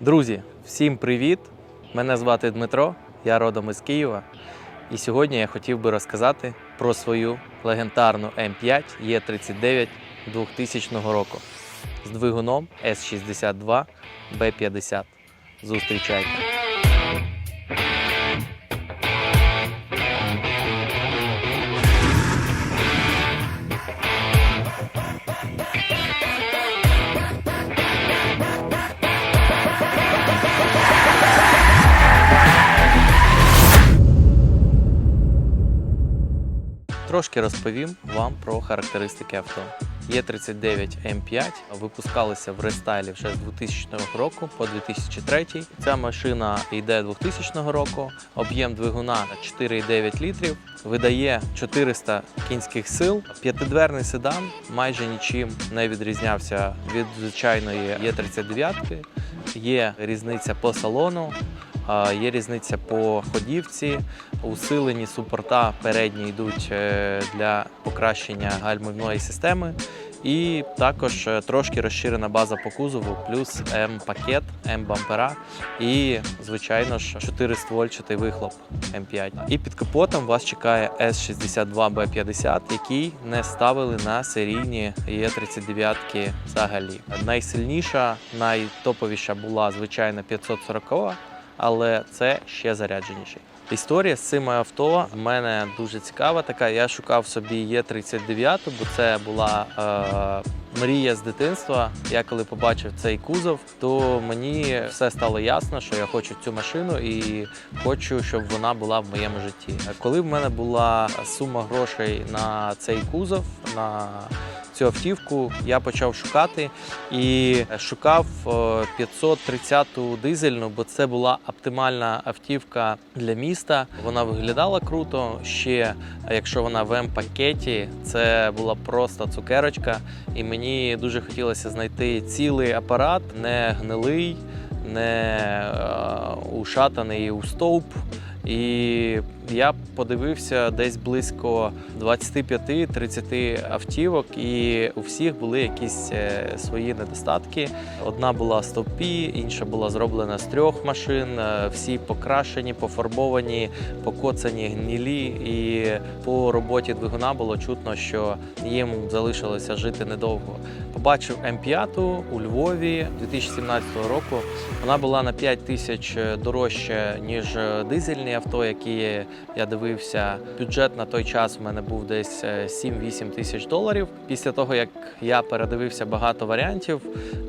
Друзі, всім привіт! Мене звати Дмитро, я родом із Києва. І сьогодні я хотів би розказати про свою легендарну М5 Е39 2000 року з двигуном С62 Б50. Зустрічайте! Трошки розповім вам про характеристики авто. Є39 М5 випускалися в рестайлі ще з 2000 року по 2003. Ця машина йде 2000 року, об'єм двигуна 4,9 літрів, видає 400 кінських сил. П'ятидверний седан майже нічим не відрізнявся від звичайної Є39. Є різниця по салону, Є різниця по ходівці, усилені супорта передні йдуть е, для покращення гальмівної системи. І також е, трошки розширена база по кузову, плюс М-пакет, М-бампера і, звичайно ж, 4-ствольчатий вихлоп М5. І під капотом вас чекає С62Б50, який не ставили на серійні Е39 взагалі. Найсильніша, найтоповіша була звичайно 540 але це ще зарядженіший. Історія з цими авто в мене дуже цікава. Така я шукав собі Е39, бо це була е, мрія з дитинства. Я коли побачив цей кузов, то мені все стало ясно, що я хочу цю машину і хочу, щоб вона була в моєму житті. Коли в мене була сума грошей на цей кузов, на цю автівку, я почав шукати і шукав е, 530-ту дизельну, бо це була оптимальна автівка для міста. Вона виглядала круто. Ще якщо вона в М-пакеті, це була просто цукерочка. І мені дуже хотілося знайти цілий апарат, не гнилий, не е, ушатаний у стовп. І я подивився десь близько 25-30 автівок, і у всіх були якісь е, свої недостатки. Одна була з стовпі, інша була зроблена з трьох машин. е, Всі покрашені, пофарбовані, покоцані, гнілі. І по роботі двигуна було чутно, що їм залишилося жити недовго. Побачив М5 у Львові 2017 року. Вона була на 5 тисяч дорожче, ніж дизельні авто, які я дивився. Бюджет на той час в мене був десь е, 7-8 тисяч доларів. Після того, як я передивився багато варіантів,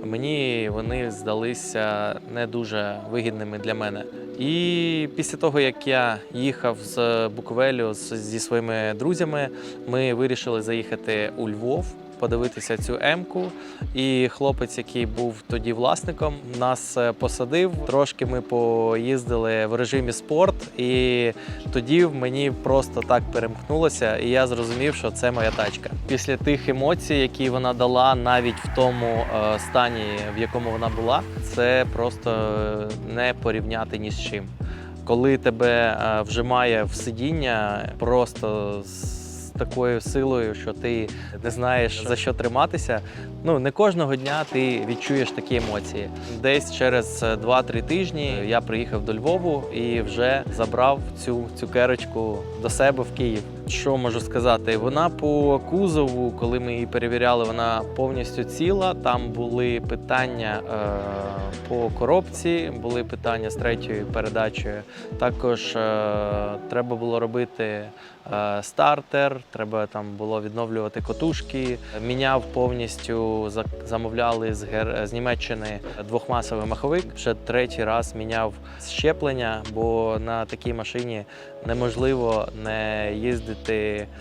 мені вони здалися не дуже вигідними для мене. І після того, як я їхав з Буковелю зі своїми друзями, ми вирішили заїхати у Львов. Подивитися цю М-ку, і хлопець, який був тоді власником, нас е, посадив. Трошки ми поїздили в режимі спорт, і тоді мені просто так перемкнулося, і я зрозумів, що це моя тачка. Після тих емоцій, які вона дала, навіть в тому е, стані, в якому вона була, це просто е, не порівняти ні з чим. Коли тебе вжимає в сидіння, просто з такою силою, що ти не знаєш за що триматися. Ну не кожного дня ти відчуєш такі емоції. Десь через 2-3 тижні я приїхав до Львову і вже забрав цю керочку до себе в Київ. Що можу сказати? Вона по кузову, коли ми її перевіряли, вона повністю ціла. Там були питання е, по коробці, були питання з третьою передачею. Також е, треба було робити е, стартер, треба там було відновлювати котушки. Міняв повністю, замовляли з, з Німеччини двохмасовий маховик. Вже третій раз міняв щеплення, бо на такій машині неможливо не їздити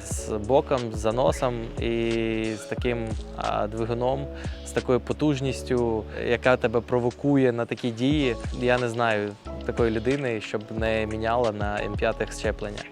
з боком, з заносом і з таким двигуном, з такою потужністю, яка тебе провокує на такі дії. Я не знаю такої людини, щоб не міняла на М5 щеплення.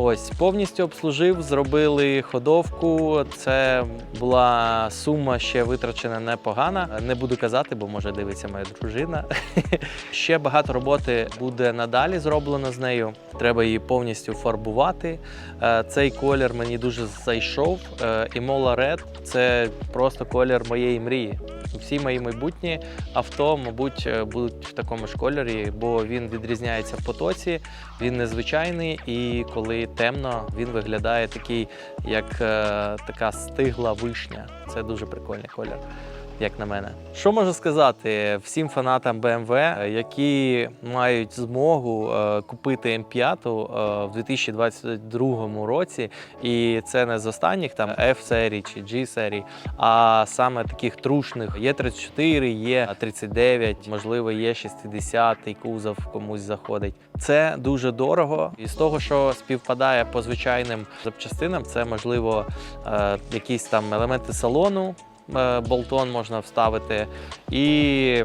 Ось повністю обслужив, зробили ходовку. Це була сума ще витрачена непогана. Не буду казати, бо може дивиться моя дружина. ще багато роботи буде надалі зроблено з нею. Треба її повністю фарбувати. Е, Цей колір мені дуже зайшов. Е, Imola Red – це просто колір моєї мрії. Всі мої майбутні авто, мабуть, е, будуть в такому ж кольорі, бо він відрізняється в потоці, він незвичайний, і коли темно, він виглядає такий, як е, така стигла вишня. Це дуже прикольний колір. Як на мене, що можу сказати всім фанатам BMW, е, які мають змогу е, купити М5 е, в 2022 році, і це не з останніх там F серії чи G серії, а саме таких трушних. Є 34, є 39, можливо, є 60 кузов комусь заходить. Це дуже дорого, і з того, що співпадає по звичайним запчастинам, це можливо якісь там елементи салону, болтон можна вставити, і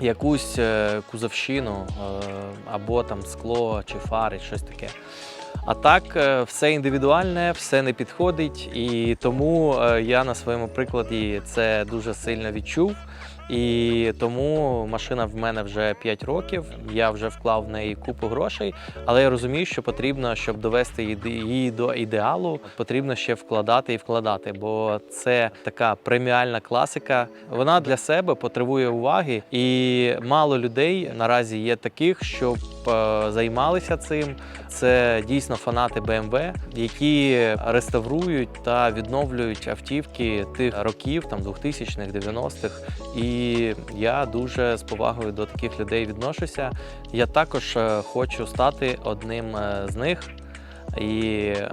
якусь е, кузовщину е, або там скло чи фари, щось таке. А так, е, все індивідуальне, все не підходить, і тому е, я на своєму прикладі це дуже сильно відчув. І тому машина в мене вже 5 років. Я вже вклав в неї купу грошей, але я розумію, що потрібно, щоб довести її- до ідеалу, потрібно ще вкладати і вкладати, бо це така преміальна класика. Вона для себе потребує уваги, і мало людей наразі є таких, щоб е, займалися цим. Це дійсно фанати BMW, які реставрують та відновлюють автівки тих років, там 2000-х, 90-х. І я дуже з повагою до таких людей відношуся. Я також е, хочу стати одним е, з них. І е,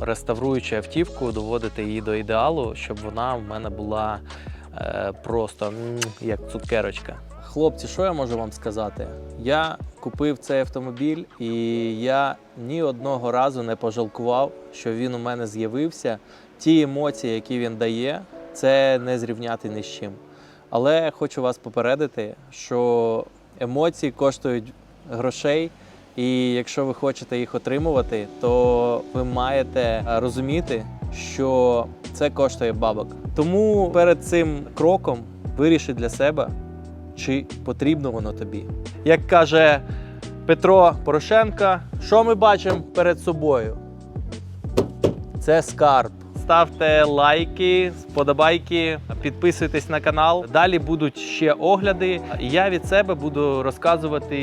реставруючи автівку, доводити її до ідеалу, щоб вона в мене була просто як цукерочка. Хлопці, що я можу вам сказати? Я купив цей автомобіль, і я ні одного разу не пожалкував, що він у мене з'явився. Ті емоції, які він дає, це не зрівняти ні з чим. Але хочу вас попередити, що емоції коштують грошей. І якщо ви хочете їх отримувати, то ви маєте розуміти, що це коштує бабок. Тому перед цим кроком виріши для себе, чи потрібно воно тобі. Як каже Петро Порошенко, що ми бачимо перед собою? Це скарб. Ставте лайки, сподобайки, підписуйтесь на канал. Далі будуть ще огляди. Я від себе буду розказувати,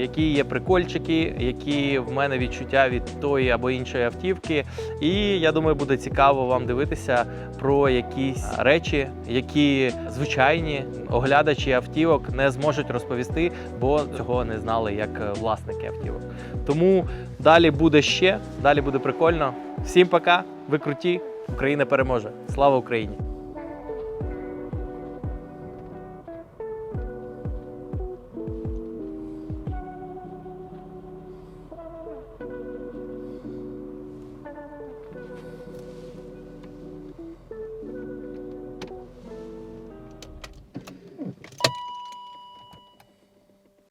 які є прикольчики, які в мене відчуття від тої або іншої автівки. І я думаю, буде цікаво вам дивитися про якісь речі, які звичайні оглядачі автівок не зможуть розповісти, бо цього не знали як власники автівок. Тому далі буде ще, далі буде прикольно. Всім пока, ви круті, Україна переможе. Слава Україні!